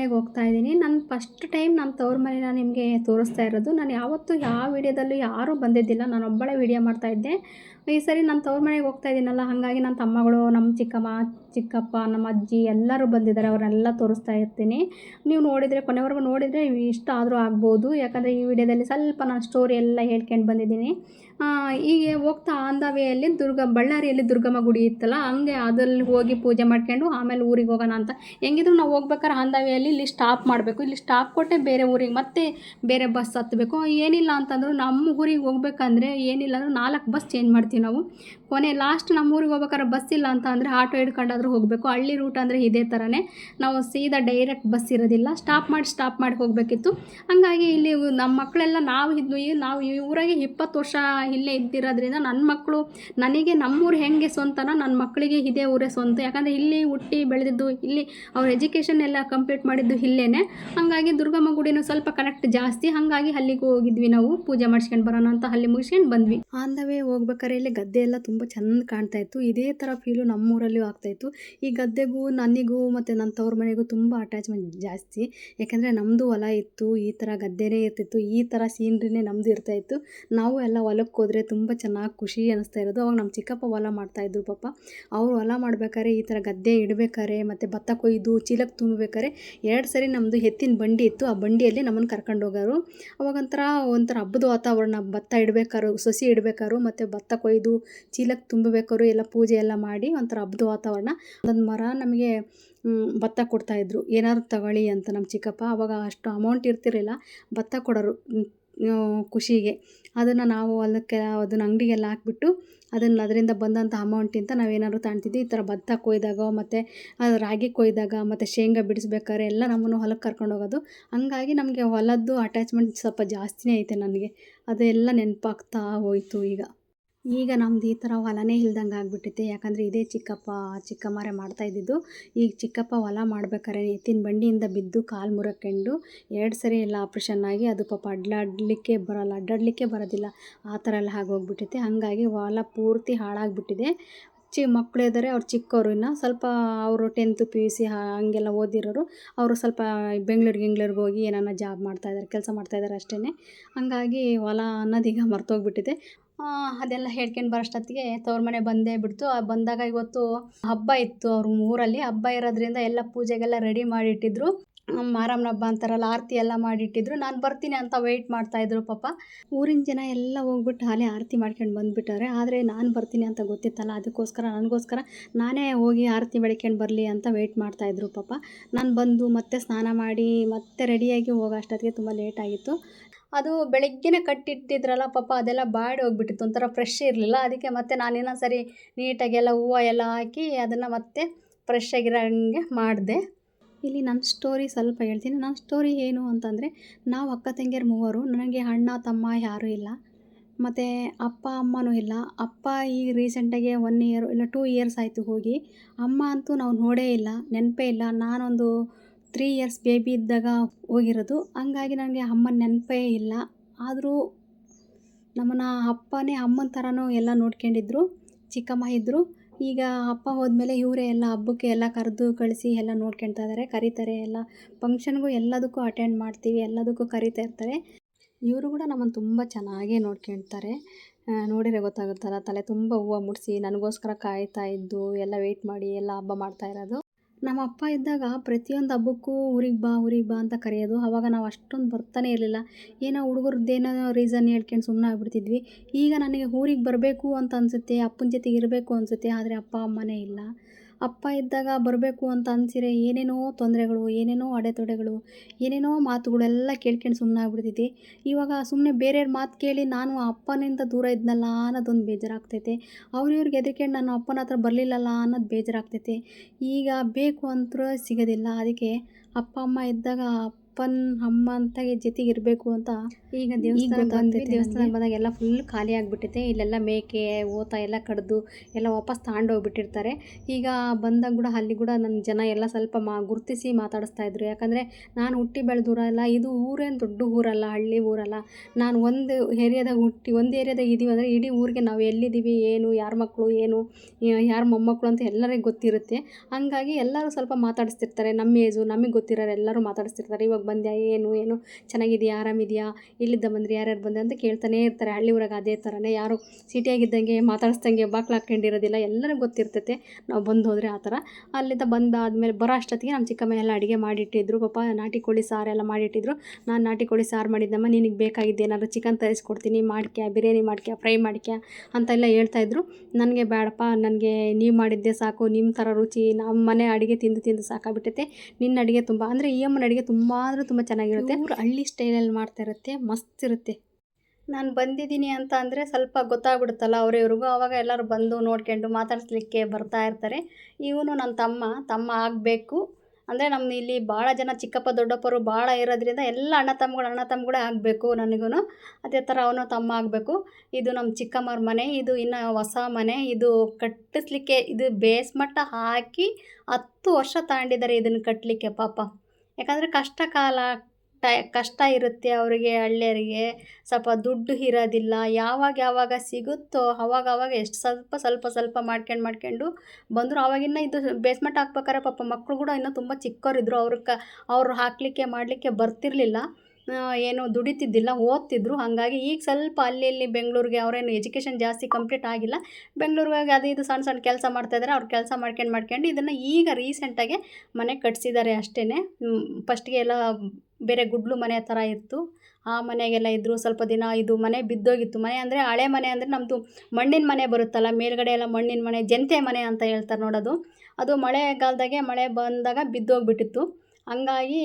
ಮನೆಗೆ ಹೋಗ್ತಾ ಇದ್ದೀನಿ. ನಾನು ಫಸ್ಟ್ ಟೈಮ್ ನನ್ನ ತವ್ರ ಮನೆನ ನಿಮಗೆ ತೋರಿಸ್ತಾ ಇರೋದು. ನಾನು ಯಾವತ್ತೂ ಯಾವ ವಿಡಿಯೋದಲ್ಲೂ ಯಾರೂ ಬಂದಿದ್ದಿಲ್ಲ. ನಾನು ಒಬ್ಬಳೇ ವಿಡಿಯೋ ಮಾಡ್ತಾಯಿದ್ದೆ ಈ ಸರಿ ನಾನು ತವ್ರ ಮನೆಗೆ ಹೋಗ್ತಾ ಇದ್ದೀನಲ್ಲ, ಹಾಗಾಗಿ ನನ್ನ ತಮ್ಮಗಳು ನಮ್ಮ ಚಿಕ್ಕಮ್ಮ, ಚಿಕ್ಕಪ್ಪ, ನಮ್ಮ ಅಜ್ಜಿ ಎಲ್ಲರೂ ಬಂದಿದ್ದಾರೆ. ಅವರೆಲ್ಲ ತೋರಿಸ್ತಾ ಇರ್ತೀನಿ. ನೀವು ನೋಡಿದರೆ, ಕೊನೆವರೆಗೂ ನೋಡಿದರೆ ಇಷ್ಟ ಆದರೂ ಆಗ್ಬೋದು. ಯಾಕಂದರೆ ಈ ವಿಡಿಯೋದಲ್ಲಿ ಸ್ವಲ್ಪ ನಾನು ಸ್ಟೋರಿ ಎಲ್ಲ ಹೇಳ್ಕೊಂಡು ಬಂದಿದ್ದೀನಿ. ಹೀಗೆ ಹೋಗ್ತಾ ಆನ್ ದುರ್ಗ, ಬಳ್ಳಾರಿಯಲ್ಲಿ ದುರ್ಗಮ್ಮ ಗುಡಿ ಇತ್ತಲ್ಲ, ಹಂಗೆ ಅದಲ್ಲಿ ಹೋಗಿ ಪೂಜೆ ಮಾಡ್ಕೊಂಡು ಆಮೇಲೆ ಊರಿಗೆ ಹೋಗೋಣ ಅಂತ. ಹೆಂಗಿದ್ರು ನಾವು ಹೋಗ್ಬೇಕಾದ್ರೆ ಆನ್ ಇಲ್ಲಿ ಸ್ಟಾಪ್ ಮಾಡಬೇಕು. ಇಲ್ಲಿ ಸ್ಟಾಪ್ ಕೊಟ್ಟೆ ಬೇರೆ ಊರಿಗೆ ಮತ್ತೆ ಬೇರೆ ಬಸ್ ಹತ್ತಬೇಕು ಏನಿಲ್ಲ ಅಂತಂದ್ರು ನಮ್ಮ ಊರಿಗೆ ಹೋಗ್ಬೇಕಂದ್ರೆ ಏನಿಲ್ಲ ಅಂದ್ರೆ ನಾಲ್ಕು ಬಸ್ ಚೇಂಜ್ ಮಾಡ್ತೀವಿ ನಾವು. ಕೊನೆ ಲಾಸ್ಟ್ ನಮ್ಮ ಊರಿಗೆ ಹೋಗ್ಬೇಕಾದ್ರೆ ಬಸ್ ಇಲ್ಲ ಅಂತ ಅಂದರೆ ಆಟೋ ಹಿಡ್ಕೊಂಡಾದ್ರೂ ಹೋಗಬೇಕು. ಹಳ್ಳಿ ರೂಟ್ ಅಂದರೆ ಇದೇ ಥರನೇ ನಾವು ಸೀದಾ ಡೈರೆಕ್ಟ್ ಬಸ್ ಇರೋದಿಲ್ಲ. ಸ್ಟಾಪ್ ಮಾಡಿ ಸ್ಟಾಪ್ ಮಾಡಿ ಹೋಗಬೇಕಿತ್ತು. ಹಂಗಾಗಿ ಇಲ್ಲಿ ನಮ್ಮ ಮಕ್ಕಳೆಲ್ಲ ನಾವು ಇದ್ವಿ ನಾವು ಈ ಊರಾಗೆ ಇಪ್ಪತ್ತು ವರ್ಷ ಇಲ್ಲೇ ಇದ್ದಿರೋದ್ರಿಂದ ನನ್ನ ಮಕ್ಕಳು ನನಗೆ ನಮ್ಮೂರು ಹೆಂಗೆ ಸ್ವಂತನೋ ನನ್ನ ಮಕ್ಕಳಿಗೆ ಇದೇ ಊರೇ ಸ್ವಂತ. ಯಾಕಂದರೆ ಇಲ್ಲಿ ಹುಟ್ಟಿ ಬೆಳೆದಿದ್ದು, ಇಲ್ಲಿ ಅವ್ರ ಎಜುಕೇಷನ್ ಎಲ್ಲ ಕಂಪ್ಲೀಟ್ ಮಾಡಿದ್ದು ಇಲ್ಲೇ ಹಾಗಾಗಿ ದುರ್ಗಮ್ಮ ಗುಡಿನೂ ಸ್ವಲ್ಪ ಕನೆಕ್ಟ್ ಜಾಸ್ತಿ. ಹಾಗಾಗಿ ಅಲ್ಲಿಗೆ ಹೋಗಿದ್ವಿ ನಾವು. ಪೂಜೆ ಮಾಡಿಸ್ಕೊಂಡು ಬರೋಣ ಅಂತ ಅಲ್ಲಿ ಮುಗಿಸ್ಕೊಂಡು ಬಂದ್ವಿ. ಆನ್ ದ ವೇ ಹೋಗ್ಬೇಕಾದ್ರೆ ಇಲ್ಲಿ ಗದ್ದೆ ಎಲ್ಲ ತುಂಬ ಚೆಂದ ಕಾಣ್ತಾ ಇತ್ತು. ಇದೇ ಥರ ಫೀಲು ನಮ್ಮೂರಲ್ಲೂ ಆಗ್ತಾಯಿತ್ತು ಈ ಗದ್ದೆಗೂ, ನನಗೂ ಮತ್ತು ನನ್ನ ತವ್ರ ಮನೆಗೂ ತುಂಬ ಅಟ್ಯಾಚ್ಮೆಂಟ್ ಜಾಸ್ತಿ. ಯಾಕೆಂದರೆ ನಮ್ಮದು ಹೊಲ ಇತ್ತು, ಈ ಥರ ಗದ್ದೆನೇ ಇರ್ತಿತ್ತು, ಈ ಥರ ಸೀನ್ರಿನೇ ನಮ್ಮದು ಇರ್ತಾಯಿತ್ತು ನಾವು ಎಲ್ಲ ಹೊಲಕ್ಕೆ ಹೋದರೆ ತುಂಬ ಚೆನ್ನಾಗಿ ಖುಷಿ ಅನ್ನಿಸ್ತಾ ಇರೋದು. ಅವಾಗ ನಮ್ಮ ಚಿಕ್ಕಪ್ಪ ಹೊಲ ಮಾಡ್ತಾಯಿದ್ರು ಪಾಪ. ಅವ್ರು ಹೊಲ ಮಾಡ್ಬೇಕಾದ್ರೆ ಈ ಥರ ಗದ್ದೆ ಇಡಬೇಕಾರೆ, ಮತ್ತು ಭತ್ತ ಕೊಯ್ದು, ಚೀಲಕ್ಕೆ ತುಂಬಬೇಕಾರೆ, ಎರಡು ಸರಿ ನಮ್ಮದು ಎತ್ತಿನ ಬಂಡಿ ಇತ್ತು. ಆ ಬಂಡಿಯಲ್ಲಿ ನಮ್ಮನ್ನು ಕರ್ಕೊಂಡು ಹೋಗೋರು. ಅವಾಗ ಒಂಥರ ಹಬ್ಬದ ವಾತಾವರಣ. ಭತ್ತ ಇಡಬೇಕಾದ್ರು ಸಸಿ ಇಡಬೇಕಾದ್ರು ಮತ್ತು ಭತ್ತ ಕೊಯ್ದು ಚೀಲಕ್ಕೆ ತುಂಬಬೇಕಾದ್ರು ಎಲ್ಲ ಪೂಜೆ ಎಲ್ಲ ಮಾಡಿ ಒಂಥರ ಹಬ್ಬದ ವಾತಾವರಣ. ಒಂದು ಮರ ನಮಗೆ ಭತ್ತ ಕೊಡ್ತಾಯಿದ್ರು ಏನಾದ್ರು ತಗೊಳ್ಳಿ ಅಂತ ನಮ್ಮ ಚಿಕ್ಕಪ್ಪ ಅವಾಗ ಅಷ್ಟು ಅಮೌಂಟ್ ಇರ್ತಿರಲಿಲ್ಲ. ಭತ್ತ ಕೊಡೋರು ಖುಷಿಗೆ. ಅದನ್ನು ನಾವು ಅದಕ್ಕೆ ಅದನ್ನು ಅಂಗಡಿಗೆಲ್ಲ ಹಾಕ್ಬಿಟ್ಟು ಅದನ್ನು ಅದರಿಂದ ಬಂದಂಥ ಅಮೌಂಟಿಂದ ನಾವೇನಾದ್ರು ತಾಣ್ತಿದ್ವಿ. ಈ ಥರ ಭತ್ತ ಕೊಯ್ದಾಗ ಮತ್ತು ರಾಗಿ ಕೊಯ್ದಾಗ ಮತ್ತು ಶೇಂಗಾ ಬಿಡಿಸ್ಬೇಕಾದ್ರೆ ಎಲ್ಲ ನಮ್ಮನ್ನು ಹೊಲಕ್ಕೆ ಕರ್ಕೊಂಡು ಹೋಗೋದು. ಹಂಗಾಗಿ ನಮಗೆ ಹೊಲದ್ದು ಅಟ್ಯಾಚ್ಮೆಂಟ್ ಸ್ವಲ್ಪ ಜಾಸ್ತಿನೇ ಐತೆ ನನಗೆ. ಅದೆಲ್ಲ ನೆನಪಾಗ್ತಾ ಹೋಯಿತು ಈಗ. ಈಗ ನಮ್ದು ಈ ಥರ ಹೊಲನೇ ಇಲ್ದಂಗೆ ಆಗ್ಬಿಟ್ಟೈತೆ ಯಾಕಂದರೆ ಇದೇ ಚಿಕ್ಕಪ್ಪ, ಚಿಕ್ಕಮ್ಮರೇ ಮಾಡ್ತಾ ಇದ್ದಿದ್ದು. ಈಗ ಚಿಕ್ಕಪ್ಪ ಹೊಲ ಮಾಡ್ಬೇಕಾದ್ರೆ ಎತ್ತಿನ ಬಂಡಿಯಿಂದ ಬಿದ್ದು ಕಾಲು ಮುರಕೊಂಡು ಎರಡು ಸರಿ ಎಲ್ಲ ಆಪ್ರೇಷನ್ ಆಗಿ ಅದು ಪಾಪ ಅಡ್ಡಾಡಲಿಕ್ಕೆ ಬರೋಲ್ಲ. ಅಡ್ಡಾಡಲಿಕ್ಕೆ ಬರೋದಿಲ್ಲ. ಆ ಥರ ಎಲ್ಲ ಆಗೋಗ್ಬಿಟ್ಟೈತೆ ಹಾಗಾಗಿ ಹೊಲ ಪೂರ್ತಿ ಹಾಳಾಗಿಬಿಟ್ಟಿದೆ. ಚಿ ಮಕ್ಕಳು ಇದ್ದಾರೆ, ಅವ್ರು ಚಿಕ್ಕವರು ಇನ್ನು. ಸ್ವಲ್ಪ ಅವರು ಟೆಂತ್ ಪಿ ಯು ಸಿ ಹಾಗೆಲ್ಲ ಓದಿರೋರು, ಅವರು ಸ್ವಲ್ಪ ಬೆಂಗ್ಳೂರು ಗಿಂಗ್ಳೂರಿಗೆ ಹೋಗಿ ಏನಾನ ಜಾಬ್ ಮಾಡ್ತಾಯಿದ್ದಾರೆ ಕೆಲಸ ಮಾಡ್ತಾಯಿದ್ದಾರೆ ಅಷ್ಟೇ ಹಂಗಾಗಿ ಹೊಲ ಅನ್ನೋದು ಈಗ ಮರ್ತೋಗ್ಬಿಟ್ಟಿದೆ. ಅದೆಲ್ಲ ಹೇಳ್ಕೊಂಡು ಬರೋಷ್ಟೊತ್ತಿಗೆ ತವ್ರ ಮನೆ ಬಂದೇ ಬಿಡ್ತು. ಬಂದಾಗ ಇವತ್ತು ಹಬ್ಬ ಇತ್ತು ಅವ್ರ ಊರಲ್ಲಿ. ಹಬ್ಬ ಇರೋದ್ರಿಂದ ಎಲ್ಲ ಪೂಜೆಗೆಲ್ಲ ರೆಡಿ ಮಾಡಿಟ್ಟಿದ್ರು. ಮಾರಮ್ಮನ ಹಬ್ಬ ಅಂತಾರಲ್ಲ, ಆರತಿ ಎಲ್ಲ ಮಾಡಿಟ್ಟಿದ್ರು. ನಾನು ಬರ್ತೀನಿ ಅಂತ ವೆಯ್ಟ್ ಮಾಡ್ತಾಯಿದ್ರು ಪಾಪ. ಊರಿನ ಜನ ಎಲ್ಲ ಹೋಗ್ಬಿಟ್ಟು ಹಾಲೆ ಆರತಿ ಮಾಡ್ಕೊಂಡು ಬಂದ್ಬಿಟ್ಟಾರೆ ಆದರೆ ನಾನು ಬರ್ತೀನಿ ಅಂತ ಗೊತ್ತಿತ್ತಲ್ಲ, ಅದಕ್ಕೋಸ್ಕರ, ನನಗೋಸ್ಕರ ನಾನೇ ಹೋಗಿ ಆರತಿ ಬೆಳ್ಕೊಂಡು ಬರಲಿ ಅಂತ ವೆಯ್ಟ್ ಮಾಡ್ತಾಯಿದ್ರು ಪಾಪ. ನಾನು ಬಂದು ಮತ್ತೆ ಸ್ನಾನ ಮಾಡಿ ಮತ್ತೆ ರೆಡಿಯಾಗಿ ಹೋಗೋ ಅಷ್ಟೊತ್ತಿಗೆ ತುಂಬ ಲೇಟಾಗಿತ್ತು ಅದು ಬೆಳಗ್ಗೆನೇ ಕಟ್ಟಿಟ್ಟಿದ್ರಲ್ಲ ಪಾಪ, ಅದೆಲ್ಲ ಬಾಡಿ ಹೋಗ್ಬಿಟ್ಟಿತ್ತು. ಒಂಥರ ಫ್ರೆಶ್ ಇರಲಿಲ್ಲ. ಅದಕ್ಕೆ ಮತ್ತೆ ನಾನು ಇನ್ನೊಂದು ಸರಿ ನೀಟಾಗಿ ಎಲ್ಲ ಹೂವು ಎಲ್ಲ ಹಾಕಿ ಅದನ್ನು ಮತ್ತೆ ಫ್ರೆಶ್ ಆಗಿರೋ ಹಂಗೆ ಮಾಡಿದೆ. ಇಲ್ಲಿ ನನ್ನ ಸ್ಟೋರಿ ಸ್ವಲ್ಪ ಹೇಳ್ತೀನಿ. ನನ್ನ ಸ್ಟೋರಿ ಏನು ಅಂತಂದರೆ, ನಾವು ಅಕ್ಕ ತಂಗಿಯರು ಮೂವರು, ನನಗೆ ಅಣ್ಣ, ತಮ್ಮ ಯಾರೂ ಇಲ್ಲ. ಮತ್ತು ಅಪ್ಪ, ಅಮ್ಮನೂ ಇಲ್ಲ. ಅಪ್ಪ ಈಗ ರೀಸೆಂಟಾಗಿ ಒನ್ ಇಯರ್ ಇಲ್ಲ ಟೂ ಇಯರ್ಸ್ ಆಯಿತು ಹೋಗಿ. ಅಮ್ಮ ಅಂತೂ ನಾವು ನೋಡೇ ಇಲ್ಲ, ನೆನಪೇ ಇಲ್ಲ. ನಾನೊಂದು ತ್ರೀ ಇಯರ್ಸ್ ಬೇಬಿ ಇದ್ದಾಗ ಹೋಗಿರೋದು. ಹಂಗಾಗಿ ನನಗೆ ಅಮ್ಮನ ನೆನಪೇ ಇಲ್ಲ. ಆದರೂ ನಮ್ಮನ್ನು ಅಪ್ಪನೇ ಅಮ್ಮನ ಥರನೂ ಎಲ್ಲ ನೋಡ್ಕೊಂಡಿದ್ರು. ಚಿಕ್ಕಮ್ಮ ಇದ್ದರು ಈಗ ಅಪ್ಪ ಹೋದ್ಮೇಲೆ ಇವರೇ ಎಲ್ಲ ಹಬ್ಬಕ್ಕೆ ಎಲ್ಲ ಕರೆದು ಕಳಿಸಿ ಎಲ್ಲ ನೋಡ್ಕೊಳ್ತಾ ಇದ್ದಾರೆ ಕರೀತಾರೆ. ಎಲ್ಲ ಫಂಕ್ಷನ್ಗೂ ಎಲ್ಲದಕ್ಕೂ ಅಟೆಂಡ್ ಮಾಡ್ತೀವಿ, ಎಲ್ಲದಕ್ಕೂ ಕರೀತಾ ಇರ್ತಾರೆ. ಇವರು ಕೂಡ ನಮ್ಮನ್ನು ತುಂಬ ಚೆನ್ನಾಗೇ ನೋಡ್ಕೊಳ್ತಾರೆ ನೋಡಿದರೆ ಗೊತ್ತಾಗುತ್ತಲ್ಲ, ತಲೆ ತುಂಬ ಹೂವು ಮುಡಿಸಿ, ನನಗೋಸ್ಕರ ಕಾಯ್ತಾ ಇದ್ದು, ಎಲ್ಲ ವೆಯ್ಟ್ ಮಾಡಿ, ಎಲ್ಲ ಹಬ್ಬ ಮಾಡ್ತಾ ಇರೋದು. ನಮ್ಮ ಅಪ್ಪ ಇದ್ದಾಗ ಪ್ರತಿಯೊಂದು ಹಬ್ಬಕ್ಕೂ ಊರಿಗೆ ಬಾ ಊರಿಗೆ ಬಾ ಅಂತ ಕರೆಯೋದು. ಆವಾಗ ನಾವು ಅಷ್ಟೊಂದು ಬರ್ತಾನೆ ಇರಲಿಲ್ಲ. ಏನೋ ಹುಡುಗರದ್ದೇನೋ ರೀಸನ್ ಹೇಳ್ಕೊಂಡು ಸುಮ್ಮನೆ ಆಗಿಬಿಡ್ತಿದ್ವಿ. ಈಗ ನನಗೆ ಊರಿಗೆ ಬರಬೇಕು ಅಂತ ಅನಿಸುತ್ತೆ, ಅಪ್ಪನ ಜೊತೆಗೆ ಇರಬೇಕು ಅನಿಸುತ್ತೆ, ಆದರೆ ಅಪ್ಪ ಅಮ್ಮನೇ ಇಲ್ಲ. ಅಪ್ಪ ಇದ್ದಾಗ ಬರಬೇಕು ಅಂತ ಅನ್ಸಿರೆ ಏನೇನೋ ತೊಂದರೆಗಳು, ಏನೇನೋ ಅಡೆತಡೆಗಳು, ಏನೇನೋ ಮಾತುಗಳೆಲ್ಲ ಕೇಳ್ಕೊಂಡು ಸುಮ್ಮನೆ ಆಗ್ಬಿಡ್ತೈತಿ ಇವಾಗ ಸುಮ್ಮನೆ ಬೇರೆಯವ್ರ ಮಾತು ಕೇಳಿ ನಾನು ಅಪ್ಪನಿಂದ ದೂರ ಇದ್ನಲ್ಲ ಅನ್ನೋದೊಂದು ಬೇಜಾರಾಗ್ತೈತೆ. ಅವ್ರು ಇವ್ರಿಗೆ ನಾನು ಅಪ್ಪನ ಹತ್ರ ಬರಲಿಲ್ಲಲ್ಲ ಅನ್ನೋದು ಬೇಜಾರಾಗ್ತೈತೆ. ಈಗ ಬೇಕು ಅಂತೂ ಸಿಗೋದಿಲ್ಲ. ಅದಕ್ಕೆ ಅಪ್ಪ, ಅಮ್ಮ ಇದ್ದಾಗ ಅಪ್ಪನ ಅಮ್ಮ ಅಂತ ಜೊತೆಗೆ ಇರಬೇಕು ಅಂತ ಈಗ ದೇವಸ್ಥಾನ ದೇವಸ್ಥಾನ ದೇವಸ್ಥಾನಕ್ಕೆ ಬಂದಾಗ ಎಲ್ಲ ಫುಲ್ ಖಾಲಿ ಆಗಿಬಿಟ್ಟಿದೆ ಇಲ್ಲೆಲ್ಲ ಮೇಕೆ ಓತ ಎಲ್ಲ ಕಡ್ದು ಎಲ್ಲ ವಾಪಸ್ ತಗೊಂಡೋಗ್ಬಿಟ್ಟಿರ್ತಾರೆ ಈಗ ಬಂದಾಗ ಕೂಡ ಅಲ್ಲಿ ಕೂಡ ನನ್ನ ಜನ ಎಲ್ಲ ಸ್ವಲ್ಪ ಮಾ ಗುರುತಿಸಿ ಮಾತಾಡಿಸ್ತಾ ಇದ್ರು. ಯಾಕಂದರೆ ನಾನು ಹುಟ್ಟಿ ಬೆಳೆದೂರಲ್ಲ ಇದು ಊರೇನು ದೊಡ್ಡ ಊರಲ್ಲ ಹಳ್ಳಿ ಊರಲ್ಲ. ನಾನು ಒಂದು ಏರಿಯಾದಾಗ ಹುಟ್ಟಿ ಒಂದು ಏರಿಯಾದಾಗ ಇದೀವಿ ಅಂದರೆ ಇಡೀ ಊರಿಗೆ ನಾವು ಎಲ್ಲಿದ್ದೀವಿ ಏನು ಯಾರ ಮಕ್ಕಳು ಏನು ಯಾರ ಮೊಮ್ಮಕ್ಕಳು ಅಂತ ಎಲ್ಲರಿಗೂ ಗೊತ್ತಿರುತ್ತೆ. ಹಂಗಾಗಿ ಎಲ್ಲರೂ ಸ್ವಲ್ಪ ಮಾತಾಡಿಸ್ತಿರ್ತಾರೆ. ನಮ್ಮ ಏಜು ನಮಗೆ ಗೊತ್ತಿರೋರು ಎಲ್ಲರೂ ಮಾತಾಡಿಸ್ತಿರ್ತಾರೆ. ಇವಾಗ ಬಂದ್ಯಾ, ಏನು ಏನು, ಚೆನ್ನಾಗಿದೆಯಾ, ಆರಾಮಿದೆಯಾ ಇಲ್ಲಿದ್ದ ಬಂದ್ರಿ, ಯಾರ್ಯಾರು ಬಂದೆ ಅಂತ ಕೇಳ್ತಾನೇ ಇರ್ತಾರೆ. ಹಳ್ಳಿ ಊರಾಗ ಅದೇ ಥರನೇ ಯಾರು ಸಿಟಿಯಾಗಿದ್ದಂಗೆ, ಮಾತಾಡಿಸ್ದಂಗೆ, ಬಾಕ್ಲು ಹಾಕ್ಕೊಂಡಿರೋದಿಲ್ಲ, ಎಲ್ಲರಿಗೂ ಗೊತ್ತಿರ್ತೈತೆ. ನಾವು ಬಂದು ಹೋದರೆ ಆ ಥರ. ಅಲ್ಲಿಂದ ಬಂದಾದಮೇಲೆ ಬರೋ ಅಷ್ಟೊತ್ತಿಗೆ ನಮ್ಮ ಚಿಕ್ಕಮ್ಮ ಎಲ್ಲ ಅಡುಗೆ ಮಾಡಿಟ್ಟಿದ್ರು. ಪಾಪ ನಾಟಿ ಕೋಳಿ ಸಾರೆಲ್ಲ ಮಾಡಿಟ್ಟಿದ್ರು. ನಾನು ನಾಟಿ ಕೋಳಿ ಸಾರು ಮಾಡಿದ್ದಮ್ಮ, ನಿನಗೆ ಬೇಕಾಗಿದ್ದು ಏನಾದ್ರು ಚಿಕನ್ ತರಿಸ್ಕೊಡ್ತೀನಿ, ಮಾಡ್ಕ್ಯಾ, ಬಿರಿಯಾನಿ ಮಾಡ್ಕ್ಯಾ, ಫ್ರೈ ಮಾಡ್ಕ್ಯಾ ಅಂತೆಲ್ಲ ಹೇಳ್ತಾಯಿದ್ರು ನನಗೆ ಬೇಡಪ್ಪ, ನನಗೆ ನೀವು ಮಾಡಿದ್ದೆ ಸಾಕು ನಿಮ್ಮ ಥರ ರುಚಿ ನಮ್ಮ ಮನೆ ಅಡುಗೆ ತಿಂದು ತಿಂದು ಸಾಕಾಗ್ಬಿಟ್ಟೈತೆ. ನಿನ್ನ ಅಡುಗೆ ತುಂಬ, ಅಂದರೆ ಈ ಅಮ್ಮನ ಅಡುಗೆ ತುಂಬ ಅಂದರೆ ತುಂಬ ಚೆನ್ನಾಗಿರುತ್ತೆ. ಅವರು ಹಳ್ಳಿ ಸ್ಟೈಲಲ್ಲಿ ಮಾಡ್ತಾ ಇರುತ್ತೆ ಮಸ್ತ್ ಇರುತ್ತೆ. ನಾನು ಬಂದಿದ್ದೀನಿ ಅಂತ ಅಂದರೆ ಸ್ವಲ್ಪ ಗೊತ್ತಾಗ್ಬಿಡುತ್ತಲ್ಲ ಅವ್ರಿವ್ರಿಗೂ. ಆವಾಗ ಎಲ್ಲರೂ ಬಂದು ನೋಡ್ಕೊಂಡು ಮಾತಾಡಿಸ್ಲಿಕ್ಕೆ ಬರ್ತಾ ಇರ್ತಾರೆ. ಇವನು ನನ್ನ ತಮ್ಮ ತಮ್ಮ ಆಗಬೇಕು. ಅಂದರೆ ನಮ್ಮ ಇಲ್ಲಿ ಭಾಳ ಜನ ಚಿಕ್ಕಪ್ಪ ದೊಡ್ಡಪ್ಪರು ಭಾಳ ಇರೋದ್ರಿಂದ ಎಲ್ಲ ಅಣ್ಣ ತಮ್ಮಗಳು ಅಣ್ಣ ತಮ್ಮಗಳೇ ಆಗಬೇಕು ನನಗೂ ಅದೇ ಥರ ಅವನು ತಮ್ಮ ಆಗಬೇಕು. ಇದು ನಮ್ಮ ಚಿಕ್ಕಮ್ಮರ ಮನೆ ಇದು ಇನ್ನು ಹೊಸ ಮನೆ. ಇದು ಕಟ್ಟಿಸ್ಲಿಕ್ಕೆ ಇದು ಬೇಸ್ಮಟ್ಟ ಹಾಕಿ ಹತ್ತು ವರ್ಷ ತಗೊಂಡಿದ್ದಾರೆ ಇದನ್ನು ಕಟ್ಟಲಿಕ್ಕೆ ಪಾಪ. ಯಾಕಂದರೆ ಕಷ್ಟ ಕಾಲ ಟೈ, ಕಷ್ಟ ಇರುತ್ತೆ ಅವರಿಗೆ, ಹಳ್ಳಿಯರಿಗೆ. ಸ್ವಲ್ಪ ದುಡ್ಡು ಇರೋದಿಲ್ಲ. ಯಾವಾಗ ಯಾವಾಗ ಸಿಗುತ್ತೋ ಅವಾಗ ಅವಾಗ ಎಷ್ಟು ಸ್ವಲ್ಪ ಸ್ವಲ್ಪ ಸ್ವಲ್ಪ ಮಾಡ್ಕೊಂಡು ಮಾಡ್ಕೊಂಡು ಬಂದರು. ಆವಾಗಿನ್ನ ಇದು ಬೇಸ್ಮೆಂಟ್ ಹಾಕ್ಬೇಕಾರೆ ಪಾಪ ಮಕ್ಕಳು ಕೂಡ ಇನ್ನೂ ತುಂಬ ಚಿಕ್ಕವರಿದ್ದರು ಅವ್ರ ಕ ಅವ್ರು ಹಾಕಲಿಕ್ಕೆ ಮಾಡಲಿಕ್ಕೆ ಬರ್ತಿರಲಿಲ್ಲ. ಏನು ದುಡಿತಿದ್ದಿಲ್ಲ, ಓದ್ತಿದ್ರು. ಹಾಗಾಗಿ ಈಗ ಸ್ವಲ್ಪ ಅಲ್ಲಿ ಇಲ್ಲಿ ಬೆಂಗಳೂರಿಗೆ ಅವರೇನು ಎಜುಕೇಷನ್ ಜಾಸ್ತಿ ಕಂಪ್ಲೀಟ್ ಆಗಿಲ್ಲ. ಬೆಂಗಳೂರಿಗೆ ಅದು ಇದು ಸಣ್ಣ ಸಣ್ಣ ಕೆಲಸ ಮಾಡ್ತಾಯಿದ್ದಾರೆ ಅವ್ರು ಕೆಲಸ ಮಾಡ್ಕೊಂಡು ಮಾಡ್ಕೊಂಡು ಇದನ್ನು ಈಗ ರೀಸೆಂಟಾಗೆ ಮನೆ ಕಟ್ಸಿದ್ದಾರೆ ಅಷ್ಟೇ ಫಸ್ಟ್ಗೆ ಎಲ್ಲ ಬೇರೆ ಗುಡ್ಲು ಮನೆ ಥರ ಇತ್ತು. ಆ ಮನೆಗೆಲ್ಲ ಇದ್ದರು ಸ್ವಲ್ಪ ದಿನ ಇದು ಮನೆ ಬಿದ್ದೋಗಿತ್ತು. ಮನೆ ಅಂದರೆ ಹಳೆ ಮನೆ ಅಂದರೆ ನಮ್ಮದು ಮಣ್ಣಿನ ಮನೆ ಬರುತ್ತಲ್ಲ, ಮೇಲ್ಗಡೆ ಎಲ್ಲ ಮಣ್ಣಿನ ಮನೆ, ಜಂತೆ ಮನೆ ಅಂತ ಹೇಳ್ತಾರೆ ನೋಡೋದು. ಅದು ಮಳೆಗಾಲದಾಗೆ ಮಳೆ ಬಂದಾಗ ಬಿದ್ದೋಗ್ಬಿಟ್ಟಿತ್ತು. ಹಂಗಾಗಿ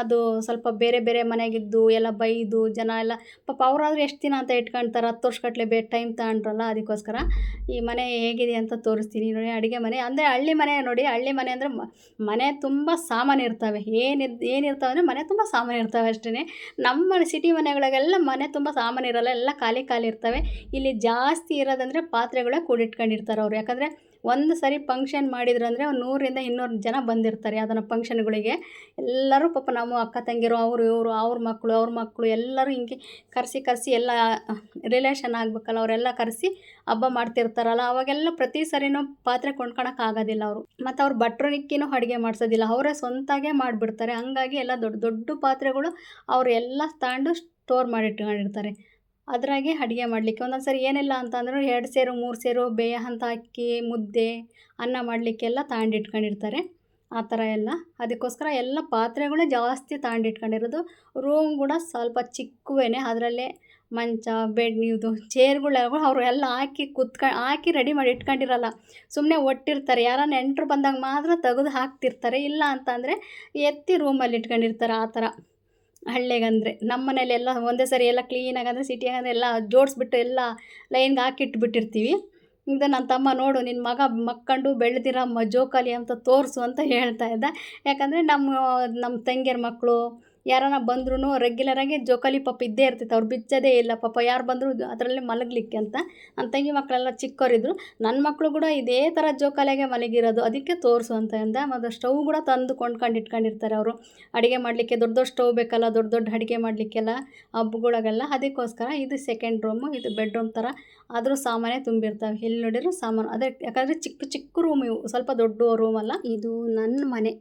ಅದು ಸ್ವಲ್ಪ ಬೇರೆ ಬೇರೆ ಮನೆಗಿದ್ದು ಎಲ್ಲ ಬೈದು ಜನ ಎಲ್ಲ, ಪಾಪ ಅವರಾದ್ರೂ ಎಷ್ಟು ದಿನ ಅಂತ ಇಟ್ಕೊಳ್ತಾರೆ ಹತ್ತು ವರ್ಷಗಟ್ಟಲೆ ಬೇ ಟೈಮ್ ತಗೊಂಡ್ರಲ್ಲ ಅದಕ್ಕೋಸ್ಕರ. ಈ ಮನೆ ಹೇಗಿದೆ ಅಂತ ತೋರಿಸ್ತೀನಿ ನೋಡಿ, ಅಡುಗೆ ಮನೆ ಅಂದರೆ ಹಳ್ಳಿ ಮನೆ ನೋಡಿ, ಹಳ್ಳಿ ಮನೆ ಅಂದರೆ ಮನೆ ತುಂಬ ಸಾಮಾನು ಇರ್ತವೆ. ಏನಿದ್ ಏನಿರ್ತವೆ ಅಂದರೆ ಮನೆ ತುಂಬ ಸಾಮಾನು ಇರ್ತವೆ ಅಷ್ಟೇ ನಮ್ಮ ಸಿಟಿ ಮನೆಗಳಿಗೆಲ್ಲ ಮನೆ ತುಂಬ ಸಾಮಾನು ಇರೋಲ್ಲ, ಎಲ್ಲ ಖಾಲಿ ಖಾಲಿ ಇರ್ತವೆ. ಇಲ್ಲಿ ಜಾಸ್ತಿ ಇರೋದಂದರೆ ಪಾತ್ರೆಗಳೇ ಕೂಡಿಟ್ಕೊಂಡಿರ್ತಾರೆ ಅವರು. ಯಾಕಂದರೆ ಒಂದು ಸರಿ ಫಂಕ್ಷನ್ ಮಾಡಿದ್ರು ಅಂದರೆ ಒಂದು ನೂರಿಂದ ಇನ್ನೂರು ಜನ ಬಂದಿರ್ತಾರೆ ಅದನ್ನು ಫಂಕ್ಷನ್ಗಳಿಗೆ ಎಲ್ಲರೂ ಪಾಪ ನಮ್ಮ ಅಕ್ಕ ತಂಗಿರು, ಅವರು ಇವರು, ಅವ್ರ ಮಕ್ಕಳು ಅವ್ರ ಮಕ್ಕಳು ಎಲ್ಲರೂ ಹಿಂಗೆ ಕರೆಸಿ ಕರೆಸಿ ಎಲ್ಲ ರಿಲೇಷನ್ ಆಗಬೇಕಲ್ಲ, ಅವರೆಲ್ಲ ಕರೆಸಿ ಹಬ್ಬ ಮಾಡ್ತಿರ್ತಾರಲ್ಲ, ಅವಾಗೆಲ್ಲ ಪ್ರತಿ ಸರಿನೂ ಪಾತ್ರೆ ಕೊಂಡ್ಕೊಳಕ್ಕೆ ಆಗೋದಿಲ್ಲ ಅವರು. ಮತ್ತು ಅವ್ರು ಭಟ್ರನಿಕ್ಕಿನೂ ಅಡುಗೆ ಮಾಡಿಸೋದಿಲ್ಲ, ಅವರೇ ಸ್ವಂತಾಗೆ ಮಾಡಿಬಿಡ್ತಾರೆ. ಹಂಗಾಗಿ ಎಲ್ಲ ದೊಡ್ಡ ದೊಡ್ಡ ಪಾತ್ರೆಗಳು ಅವರು ಎಲ್ಲ ತಾಂಡು ಸ್ಟೋರ್ ಮಾಡಿ ಇಟ್ಕೊಂಡಿರ್ತಾರೆ ಅದ್ರಾಗೆ ಅಡುಗೆ ಮಾಡಲಿಕ್ಕೆ. ಒಂದೊಂದು ಸರಿ ಏನಿಲ್ಲ ಅಂತಂದ್ರೆ ಎರಡು ಸೇರು, ಮೂರು ಸೇರು ಬೇಯ ಅಂತ ಅಕ್ಕಿ, ಮುದ್ದೆ, ಅನ್ನ ಮಾಡಲಿಕ್ಕೆಲ್ಲ ತಾಂಡಿಟ್ಕೊಂಡಿರ್ತಾರೆ. ಆ ಥರ ಎಲ್ಲ. ಅದಕ್ಕೋಸ್ಕರ ಎಲ್ಲ ಪಾತ್ರೆಗಳೇ ಜಾಸ್ತಿ ತಾಂಡಿಟ್ಕೊಂಡಿರೋದು. ರೂಮ್ ಕೂಡ ಸ್ವಲ್ಪ ಚಿಕ್ಕವೇ ಅದರಲ್ಲೇ ಮಂಚ, ಬೆಡ್ ಇದು ಚೇರ್ಗಳು ಅವರು ಎಲ್ಲ ಹಾಕಿ ಕುತ್ಕ, ಹಾಕಿ ರೆಡಿ ಮಾಡಿ ಇಟ್ಕೊಂಡಿರಲ್ಲ. ಸುಮ್ಮನೆ ಒಟ್ಟಿರ್ತಾರೆ. ಯಾರ ನೆಂಟರು ಬಂದಾಗ ಮಾತ್ರ ತೆಗೆದು ಹಾಕ್ತಿರ್ತಾರೆ. ಇಲ್ಲ ಅಂತಂದರೆ ಎತ್ತಿ ರೂಮಲ್ಲಿ ಇಟ್ಕೊಂಡಿರ್ತಾರೆ ಆ ಥರ. ಹಳ್ಳಿಗಂದರೆ ನಮ್ಮ ಮನೇಲೆಲ್ಲ ಒಂದೇ ಸರಿ ಎಲ್ಲ ಕ್ಲೀನಾಗಿ ಅಂದರೆ ಸಿಟಿಯಾಗಂದ್ರೆ ಎಲ್ಲ ಜೋಡಿಸ್ಬಿಟ್ಟು ಎಲ್ಲ ಲೈನ್ಗೆ ಹಾಕಿಟ್ಬಿಟ್ಟಿರ್ತೀವಿ. ಇದು ನನ್ನ ತಮ್ಮ ನೋಡು ನಿನ್ನ ಮಗ ಮಕ್ಕಂಡು ಬೆಳೆದಿರೋ ಜೋಕಾಲಿ ಅಂತ ತೋರಿಸು ಅಂತ ಹೇಳ್ತಾ ಇದ್ದ. ಯಾಕಂದರೆ ನಮ್ಮ ನಮ್ಮ ತಂಗಿಯರ ಮಕ್ಕಳು ಯಾರಾನ ಬಂದ್ರೂ ರೆಗ್ಯುಲರಾಗಿ ಜೋಕಾಲಿ ಪಾಪ ಇದ್ದೇ ಇರ್ತೈತೆ ಅವ್ರು ಬಿಚ್ಚೋದೇ ಇಲ್ಲ ಪಾಪ. ಯಾರು ಬಂದರೂ ಅದರಲ್ಲೇ ಮಲಗಲಿಕ್ಕೆ ಅಂತ. ನನ್ನ ತಂಗಿ ಮಕ್ಕಳೆಲ್ಲ ಚಿಕ್ಕವರಿದ್ರು ನನ್ನ ಮಕ್ಕಳು ಕೂಡ ಇದೇ ಥರ ಜೋಕಾಲಿಯಾಗೆ ಮಲಗಿರೋದು. ಅದಕ್ಕೆ ತೋರಿಸು ಅಂತ ಅಂದ. ಮತ್ತು ಸ್ಟವ್ ಕೂಡ ತಂದು ಕೊಂಡ್ಕೊಂಡು ಇಟ್ಕೊಂಡಿರ್ತಾರೆ ಅವರು. ಅಡುಗೆ ಮಾಡಲಿಕ್ಕೆ ದೊಡ್ಡ ದೊಡ್ಡ ಸ್ಟವ್ ಬೇಕಲ್ಲ, ದೊಡ್ಡ ದೊಡ್ಡ ಅಡುಗೆ ಮಾಡಲಿಕ್ಕೆಲ್ಲ ಹಬ್ಬಗಳಿಗೆಲ್ಲ. ಅದಕ್ಕೋಸ್ಕರ ಇದು ಸೆಕೆಂಡ್ ರೂಮು ಇದು ಬೆಡ್ರೂಮ್ ಥರ ಆದರೂ ಸಾಮಾನೇ ತುಂಬಿರ್ತವೆ. ಎಲ್ಲಿ ನೋಡಿದ್ರು ಸಾಮಾನು. ಅದೇ ಯಾಕಂದರೆ ಚಿಕ್ಕ ಚಿಕ್ಕ ರೂಮ್ ಇವು. ಸ್ವಲ್ಪ ದೊಡ್ಡ ರೂಮಲ್ಲ ಇದು ನನ್ನ ಮನೆ.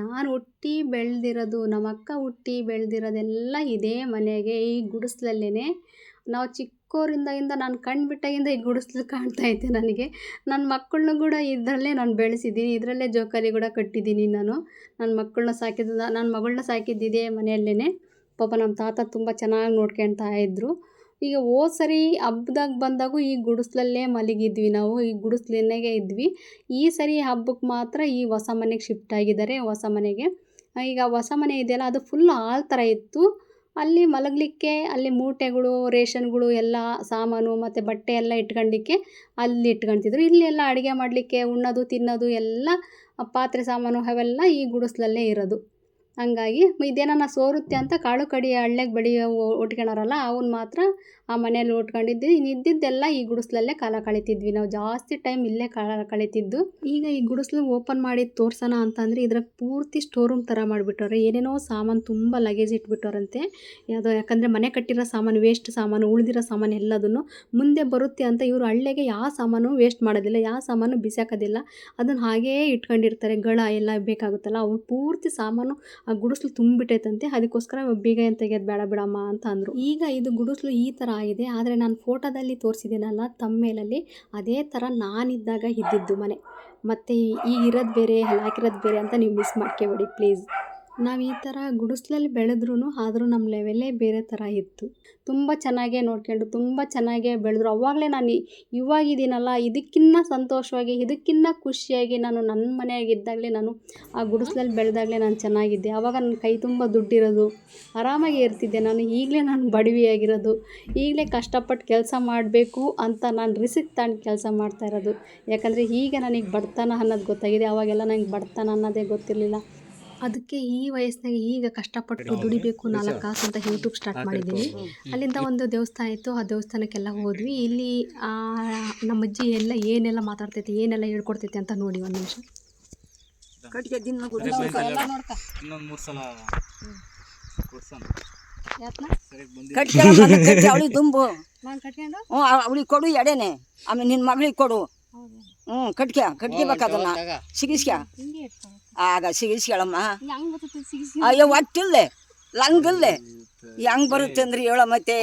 ನಾನು ಹುಟ್ಟಿ ಬೆಳೆದಿರೋದು ನಮ್ಮ ಅಕ್ಕ ಹುಟ್ಟಿ ಬೆಳೆದಿರೋದೆಲ್ಲ ಇದೇ ಮನೆಗೆ, ಈ ಗುಡಿಸ್ಲಲ್ಲೇ ನಾವು ಚಿಕ್ಕೋರಿಂದಾಗಿಂದ ನಾನು ಕಣ್ಣು ಬಿಟ್ಟಾಗಿಂದ ಈ ಗುಡಿಸ್ಲು ಕಾಣ್ತಾ ಐತೆ ನನಗೆ. ನನ್ನ ಮಕ್ಕಳನ್ನೂ ಕೂಡ ಇದರಲ್ಲೇ ನಾನು ಬೆಳೆಸಿದ್ದೀನಿ, ಇದರಲ್ಲೇ ಜೋಕಾಲಿ ಕೂಡ ಕಟ್ಟಿದ್ದೀನಿ ನಾನು. ನನ್ನ ಮಕ್ಕಳನ್ನ ಸಾಕಿದ್ದು ನನ್ನ ಮಗಳನ್ನ ಸಾಕಿದ್ದಿದೆ ಮನೆಯಲ್ಲೇ ಪಾಪ ನಮ್ಮ ತಾತ ತುಂಬ ಚೆನ್ನಾಗಿ ನೋಡ್ಕೊಳ್ತಾ ಇದ್ದರು ಈಗ ಓ ಸರಿ ಹಬ್ದಾಗ ಬಂದಾಗೂ ಈ ಗುಡಿಸ್ಲಲ್ಲೇ ಮಲಗಿದ್ವಿ ನಾವು, ಈ ಗುಡಿಸ್ಲಿನಾಗೆ ಇದ್ವಿ. ಈ ಸರಿ ಹಬ್ಬಕ್ಕೆ ಮಾತ್ರ ಈ ಹೊಸ ಮನೆಗೆ ಶಿಫ್ಟ್ ಆಗಿದ್ದಾರೆ, ಹೊಸ ಮನೆಗೆ. ಈಗ ಹೊಸ ಮನೆ ಇದೆಯಲ್ಲ, ಅದು ಫುಲ್ ಹಾಲ್ ಥರ ಇತ್ತು. ಅಲ್ಲಿ ಮಲಗಲಿಕ್ಕೆ, ಅಲ್ಲಿ ಮೂಟೆಗಳು, ರೇಷನ್ಗಳು ಎಲ್ಲ ಸಾಮಾನು ಮತ್ತು ಬಟ್ಟೆ ಎಲ್ಲ ಇಟ್ಕೊಂಡಿಕ್ಕೆ ಅಲ್ಲಿ ಇಟ್ಕೊಂತಿದ್ರು. ಇಲ್ಲಿ ಎಲ್ಲ ಅಡುಗೆ ಮಾಡಲಿಕ್ಕೆ ಉಣ್ಣೋದು, ತಿನ್ನೋದು ಎಲ್ಲ ಪಾತ್ರೆ ಸಾಮಾನು ಅವೆಲ್ಲ ಈ ಗುಡಿಸ್ಲಲ್ಲೇ ಇರೋದು. ಹಂಗಾಗಿ ಇದೇನನ್ನ ಸೋರುತ್ತೆ ಅಂತ ಕಾಳು ಕಡಿ ಹಳ್ಳ್ಯಾಗ ಬಡಿ ಉಟ್ಕೊಳೋರಲ್ಲ ಅವನ್ನ ಮಾತ್ರ ಆ ಮನೇಲಿ ಉಟ್ಕೊಂಡಿದ್ದು ಇನ್ನು ಇದ್ದಿದ್ದೆಲ್ಲ ಈ ಗುಡಿಸ್ಲಲ್ಲೇ ಕಾಲ ಕಳೀತಿದ್ವಿ. ನಾವು ಜಾಸ್ತಿ ಟೈಮ್ ಇಲ್ಲೇ ಕಾಲ ಕಳಿತಿದ್ದು. ಈಗ ಈ ಗುಡಿಸ್ಲು ಓಪನ್ ಮಾಡಿ ತೋರ್ಸೋಣ ಅಂತಂದರೆ ಇದ್ರಾಗ ಪೂರ್ತಿ ಸ್ಟೋರ್ ರೂಮ್ ಥರ ಮಾಡಿಬಿಟ್ಟವ್ರೆ. ಏನೇನೋ ಸಾಮಾನು ತುಂಬ ಲಗೇಜ್ ಇಟ್ಬಿಟ್ಟವ್ರಂತೆ. ಅದು ಯಾಕಂದರೆ ಮನೆ ಕಟ್ಟಿರೋ ಸಾಮಾನು ವೇಸ್ಟ್ ಸಾಮಾನು, ಉಳಿದಿರೋ ಸಾಮಾನು ಎಲ್ಲದನ್ನು ಮುಂದೆ ಬರುತ್ತೆ ಅಂತ ಇವರು ಹಳ್ಳಿಗೆ ಯಾವ ಸಾಮಾನು ವೇಸ್ಟ್ ಮಾಡೋದಿಲ್ಲ, ಯಾವ ಸಾಮಾನು ಬಿಸಾಕೋದಿಲ್ಲ. ಅದನ್ನು ಹಾಗೇ ಇಟ್ಕೊಂಡಿರ್ತಾರೆ. ಗಳ ಎಲ್ಲ ಬೇಕಾಗುತ್ತಲ್ಲ, ಅವು ಪೂರ್ತಿ ಸಾಮಾನು ಆ ಗುಡಿಸ್ಲು ತುಂಬಿಟ್ಟೈತಂತೆ, ಅದಕ್ಕೋಸ್ಕರ ಬೀಗ ಏನು ತೆಗೆಯೋದು ಬೇಡ ಬಿಡಮ್ಮ ಅಂತ ಅಂದರು. ಈಗ ಇದು ಗುಡಿಸ್ಲು ಈ ಥರ ಆಗಿದೆ, ಆದರೆ ನಾನು ಫೋಟೋದಲ್ಲಿ ತೋರಿಸಿದ್ದೀನಲ್ಲ ತಮ್ಮೇಲಲ್ಲಿ ಅದೇ ಥರ ನಾನಿದ್ದಾಗ ಇದ್ದಿದ್ದು ಮನೆ. ಮತ್ತು ಈಗಿರೋದು ಬೇರೆ ಅಲ್ಲಿ ಬೇರೆ ಅಂತ ನೀವು ಮಿಸ್ ಮಾಡ್ಕೋಬೇಡಿ ಪ್ಲೀಸ್ ನಾವು ಈ ಥರ ಗುಡಿಸ್ಲಲ್ಲಿ ಬೆಳೆದ್ರೂ ಆದರೂ ನಮ್ಮ ಲೆವೆಲ್ಲೇ ಬೇರೆ ಥರ ಇತ್ತು. ತುಂಬ ಚೆನ್ನಾಗೇ ನೋಡ್ಕೊಂಡು ತುಂಬ ಚೆನ್ನಾಗೇ ಬೆಳೆದ್ರು. ಅವಾಗಲೇ ನಾನು ಇವಾಗಿದ್ದೀನಲ್ಲ ಇದಕ್ಕಿನ್ನ ಸಂತೋಷವಾಗಿ, ಇದಕ್ಕಿನ್ನ ಖುಷಿಯಾಗಿ ನಾನು ನನ್ನ ಮನೆಯಾಗಿದ್ದಾಗಲೇ ನಾನು ಆ ಗುಡಿಸ್ಲಲ್ಲಿ ಬೆಳೆದಾಗಲೇ ನಾನು ಚೆನ್ನಾಗಿದ್ದೆ. ಆವಾಗ ನನ್ನ ಕೈ ತುಂಬ ದುಡ್ಡಿರೋದು. ಆರಾಮಾಗಿ ಇರ್ತಿದ್ದೆ ನಾನು. ಈಗಲೇ ನಾನು ಬಡವಿಯಾಗಿರೋದು. ಈಗಲೇ ಕಷ್ಟಪಟ್ಟು ಕೆಲಸ ಮಾಡಬೇಕು ಅಂತ ನಾನು ರಿಸಿಕ್ ತಗೊಂಡು ಕೆಲಸ ಮಾಡ್ತಾ ಇರೋದು. ಯಾಕಂದರೆ ಈಗ ನನಗೆ ಬಡತನ ಅನ್ನೋದು ಗೊತ್ತಾಗಿದೆ. ಅವಾಗೆಲ್ಲ ನನಗೆ ಬಡತನ ಅನ್ನೋದೇ ಗೊತ್ತಿರಲಿಲ್ಲ. ಅದಕ್ಕೆ ಈ ವಯಸ್ಸಿನಾಗ ಈಗ ಕಷ್ಟಪಟ್ಟು ದುಡಿಬೇಕು ನಾಲ್ಕು ಕಾಸು ಅಂತ ಯೂಟ್ಯೂಬ್ ಸ್ಟಾರ್ಟ್ ಮಾಡಿದ್ದೀನಿ ಅಲ್ಲಿಂದ ಒಂದು ದೇವಸ್ಥಾನ ಇತ್ತು. ಆ ದೇವಸ್ಥಾನಕ್ಕೆಲ್ಲ ಹೋದ್ವಿ. ಇಲ್ಲಿ ಆ, ನಮ್ಮ ಅಜ್ಜಿ ಎಲ್ಲ ಏನೆಲ್ಲ ಮಾತಾಡ್ತೈತಿ ಏನೆಲ್ಲ ಹೇಳ್ಕೊಡ್ತೈತಿ ಅಂತ ನೋಡಿ ಒಂದು ನಿಮಿಷ. ಅವಳಿಗೆ ತುಂಬು ಹ್ಞೂ ಅವಳಿಗೆ ಕೊಡು ಎಡೆನೆ. ಆಮೇಲೆ ನಿನ್ನ ಮಗಳಿಗೆ ಕೊಡು. ಹ್ಞೂ ಕಟ್ಕ್ಯಾ ಕಟ್ಗೆ ಸಿಗಿಸ್ಕ್ಯಾ ಆಗ ಸಿಗಿಸ್ಕೊಳಮ್ಮ ಅಯ್ಯೋ ಒಟ್ಟಿಲ್ಲೆ ಲಂಗಿಲ್ಲೆ. ಹೆಂಗ್ ಬರುತ್ತೆ ಅಂದ್ರೆ ಹೇಳ ಮತ್ತೆ.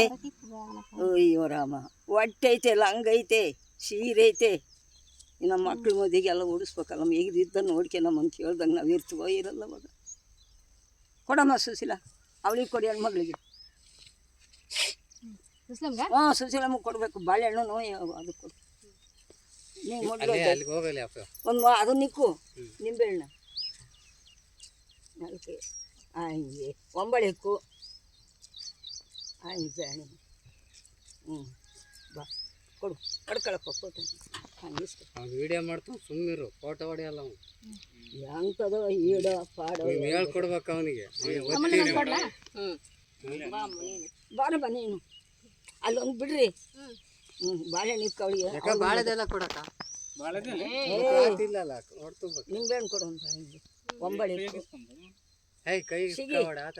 ಅಯ್ಯೋ ರಾಮ. ಒಟ್ಟೈತೆ ಐತೆ ಲಂಗ್ ಐತೆ ಸೀರೆ ಐತೆ ಈ ನಮ್ಮ ಮಕ್ಳ ಮದುವೆಗೆಲ್ಲ ಓಡಿಸ್ಬೇಕಲ್ಲ ನಮ್ಮ ಈಗ ಇದ್ದ ನೋಡ್ಕೆ ನಮ್ಮನ್ನು ಕೇಳ್ದಂಗೆ ನಾವು ಇರ್ತೀವೋ ಇರಲ್ಲ ಅವಾಗ. ಕೊಡಮ್ಮ ಸುಶೀಲ ಅವಳಿಗೆ ಕೊಡಿ ಹೆಣ್ಮಗಳಿಗೆ. ಮಗಳಿಗೆ ಹ್ಞೂ ಸುಶೀಲಮ್ಮಗೆ ಕೊಡಬೇಕು ಬಾಳೆಹಣ್ಣು ಅದು ಕೊಡು. ನೀವು ಮೊದಲು ಅಲ್ಲೇ ಹೋಗಲಿ ಅಪ್ಪ. ಒಂದು ಅದು ನಿಕ್ಕು ನಿಂಬೆಹಣ್ಣು. ನಾಲ್ಕು. ಹಂಗೆ ಒಂಬಳೆಕ್ಕು ಹಂಗೆ ಹ್ಞೂ ಬಾ. ಕೊಡು. ಕಡ್ಕೊಳಪ್ಪ ಫೋಟೋ. ಹಂಗೆ ಇಷ್ಟ ವಿಡಿಯೋ ಮಾಡ್ತಾನೆ ಸುಮ್ಮನಿರು ಫೋಟೋ ಹೊಡೆಯಲ್ಲ ಅವ್ನು. ಎಂಥದೋ ಈಡೋ ಪಾಡೋ ಹೇಳ್ಕೊಡ್ಬೇಕು ಅವನಿಗೆ. ಬಾರ ಬಾ ನೀನು. ಅಲ್ಲೊಂದು ಬಿಡ್ರಿ. ಹ್ಞೂ ಬಾಳೆಹಣ್ಣು ಇಕ್ಕ ಅವಳಿಗೆ. ಬಾಳೆದೆಲ್ಲ ಕೊಡಕ ಇಲ್ಲಲ್ಲ ಹೊಡ್ತಬೇಕು. ನಿಂಬೆಹಣ್ಣು ಕೊಡು ಅಂತ ಹಂಗೆ ಒಂಬಳೆ. ಕೈ ಆತ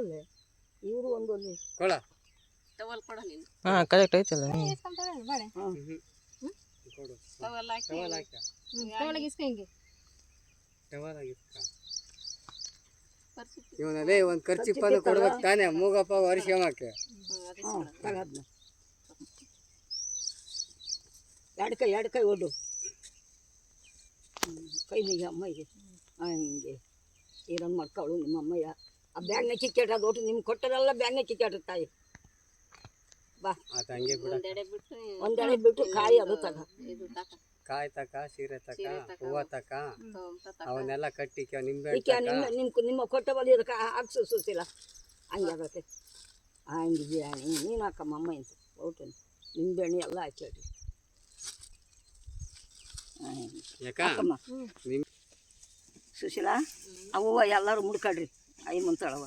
ನೀ ಇವರು ಒಂದೊಂದು ಕೊಳ. ಹಾಂ ಕರೆಕ್ಟ್ ಐತಲ್ಲ ಹಾಂ ಕೊಡು. ಟವಲ್ ಹಾಕ. ಇಸ್ಕೊ ಹಿಂಗೆ. ಟವಲ್ ಆಗಿತ್ತ ಇವನಲ್ಲೇ ಒಂದು ಕೊಡ್ಬೇಕು ತಾನೇ ಮೂಗಪ್ಪ ವರ್ಷಕ್ಕೆ ಎರಡು ಕೈ ಎರಡು ಕೈ ಒಡ್ಡು ಹ್ಮ್, ಕೈ ಇದೆ ಹಂಗೆ. ಇದನ್ನು ಮಕ್ಕಳು ನಿಮ್ಮ ಅಮ್ಮಯ್ಯ? ಆ ಬ್ಯಾಗ್ನ ಕಿಕ್ಕಾಟದ ಒಟ್ಟು ನಿಮ್ಗೆ ಕೊಟ್ಟದಲ್ಲ ಬ್ಯಾಗ್ನ ಕಿಕ್ಕಾಟ ತಾಯಿ. ಬಾ. ಒಂದೆಡೆ ಬಿಟ್ಟು ಕಾಯಿ ಅದು ತಗ. ಕಾಯಿ ತಕ ಸೀರೆ ತಕ ಹೂವ ತಕ. ಅವನ್ನೆಲ್ಲ ಕಟ್ಟಿ ನಿಂಬೆ ನಿಮ್ಮ ನಿಮ್ಮ ನಿಮ್ಮ ಕೊಟ್ಟ ಬಲಿ ಅದಕ್ಕೆ ಹಾಕ್ಸು ಸುಸಿಲ್ಲ. ಹಂಗೆ ಆಗತ್ತೆ. ಹಂಗೆ ಬಿರಿಯಾನಿ ನೀನು ಹಾಕಮ್ಮ ಅಮ್ಮ ಅಂತ. ಔಟು ನಿಂಬೆಹಣ್ಣು ಎಲ್ಲ ಹಾಕಿ ನಿಮ್ ಸುಶೀಲಾ ಅವು ಎಲ್ಲರೂ ಮುಡ್ಕೊಳ್ರಿ. ಐ ಮುಂತಾಳವ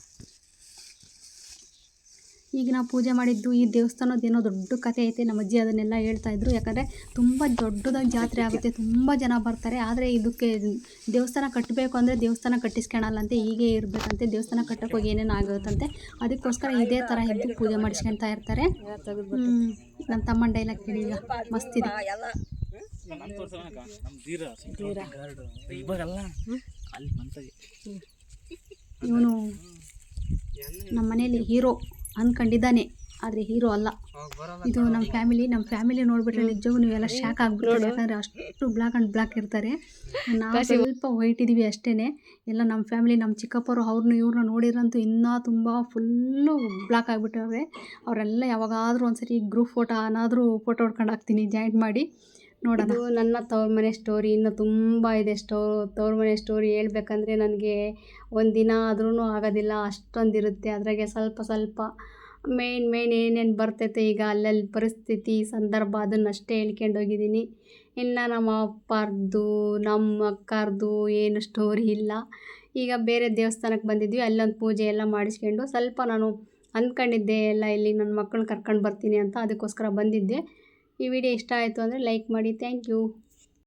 ಈಗ ನಾವು ಪೂಜೆ ಮಾಡಿದ್ದು ಈ ದೇವಸ್ಥಾನದ ಏನೋ ದೊಡ್ಡ ಕಥೆ ಐತೆ. ನಮ್ಮ ಅಜ್ಜಿ ಅದನ್ನೆಲ್ಲ ಹೇಳ್ತಾ ಇದ್ರು. ಯಾಕಂದರೆ ತುಂಬ ದೊಡ್ಡದಾಗಿ ಜಾತ್ರೆ ಆಗುತ್ತೆ. ತುಂಬ ಜನ ಬರ್ತಾರೆ. ಆದರೆ ಇದಕ್ಕೆ ದೇವಸ್ಥಾನ ಕಟ್ಟಬೇಕು ಅಂದರೆ ದೇವಸ್ಥಾನ ಕಟ್ಟಿಸ್ಕೊಳಲ್ಲಂತೆ ಹೀಗೆ ಇರಬೇಕಂತೆ. ದೇವಸ್ಥಾನ ಕಟ್ಟಕ್ಕೆ ಹೋಗಿ ಏನೇನು ಆಗುತ್ತಂತೆ. ಅದಕ್ಕೋಸ್ಕರ ಇದೇ ಥರ ಇದ್ದು ಪೂಜೆ ಮಾಡಿಸ್ಕೊಳ್ತಾ ಇರ್ತಾರೆ. ನನ್ನ ತಮ್ಮನ ಡೈಲಾಗ್ ಕೇಳಿ ಈಗ. ಮಸ್ತಿದೆ ಎಲ್ಲ ಇವನು ನಮ್ಮ ಮನೆಯಲ್ಲಿ ಹೀರೋ ಅನ್ಕೊಂಡಿದ್ದಾನೆ. ಆದರೆ ಹೀರೋ ಅಲ್ಲ. ಇದು ನಮ್ಮ ಫ್ಯಾಮಿಲಿ ನಮ್ಮ ಫ್ಯಾಮಿಲಿ ನೋಡ್ಬಿಟ್ರೆ ನಿಜವೂ ನೀವೆಲ್ಲ ಶಾಕ್ ಆಗ್ಬಿಟ್ಟು ಯಾಕಂದರೆ ಅಷ್ಟು ಬ್ಲ್ಯಾಕ್ ಆ್ಯಂಡ್ ಬ್ಲ್ಯಾಕ್ ಇರ್ತಾರೆ. ನಾವು ಸ್ವಲ್ಪ ವೈಟ್ ಇದೀವಿ ಅಷ್ಟೇ ಎಲ್ಲ ನಮ್ಮ ಫ್ಯಾಮಿಲಿ ನಮ್ಮ ಚಿಕ್ಕಪ್ಪರು ಅವ್ರನ್ನ ಇವ್ರನ್ನ ನೋಡಿರಂತೂ ಇನ್ನೂ ತುಂಬ ಫುಲ್ಲು ಬ್ಲ್ಯಾಕ್ ಆಗಿಬಿಟ್ಟವ್ರೆ. ಅವರೆಲ್ಲ ಯಾವಾಗಾದರೂ ಒಂದ್ಸರಿ ಗ್ರೂಪ್ ಫೋಟೋ ಏನಾದರೂ ಫೋಟೋ ಹೊಡ್ಕೊಂಡು ಹಾಕ್ತೀನಿ ಜಾಯಿಂಟ್ ಮಾಡಿ. ನೋಡೋಣ. ನನ್ನ ತವ್ರ ಮನೆ ಸ್ಟೋರಿ ಇನ್ನೂ ತುಂಬ ಇದೆ ಸ್ಟೋ ತವ್ರ ಮನೆ ಸ್ಟೋರಿ ಹೇಳ್ಬೇಕಂದ್ರೆ ನನಗೆ ಒಂದು ದಿನ ಆದ್ರೂ ಆಗೋದಿಲ್ಲ ಅಷ್ಟೊಂದಿರುತ್ತೆ ಅದ್ರಾಗೆ ಸ್ವಲ್ಪ ಸ್ವಲ್ಪ ಮೇಯ್ನ್ ಮೇಯ್ನ್ ಏನೇನು ಬರ್ತೈತೆ ಈಗ ಅಲ್ಲಲ್ಲಿ ಪರಿಸ್ಥಿತಿ, ಸಂದರ್ಭ ಅದನ್ನಷ್ಟೇ ಹೇಳ್ಕೊಂಡು ಹೋಗಿದ್ದೀನಿ. ಇನ್ನು ನಮ್ಮ ಅಪ್ಪಾರ್ದು, ನಮ್ಮ ಅಕ್ಕಾರ್ದು ಏನು ಸ್ಟೋರಿ ಇಲ್ಲ. ಈಗ ಬೇರೆ ದೇವಸ್ಥಾನಕ್ಕೆ ಬಂದಿದ್ವಿ, ಅಲ್ಲೊಂದು ಪೂಜೆ ಎಲ್ಲ ಮಾಡಿಸ್ಕೊಂಡು ಸ್ವಲ್ಪ ನಾನು ಅಂದ್ಕೊಂಡಿದ್ದೆ, ಎಲ್ಲ ಇಲ್ಲಿ ನನ್ನ ಮಕ್ಕಳನ್ನ ಕರ್ಕೊಂಡು ಬರ್ತೀನಿ ಅಂತ ಅದಕ್ಕೋಸ್ಕರ ಬಂದಿದ್ದೆ. ಈ ವಿಡಿಯೋ ಇಷ್ಟ ಆಯಿತು ಅಂದರೆ ಲೈಕ್ ಮಾಡಿ. Thank you.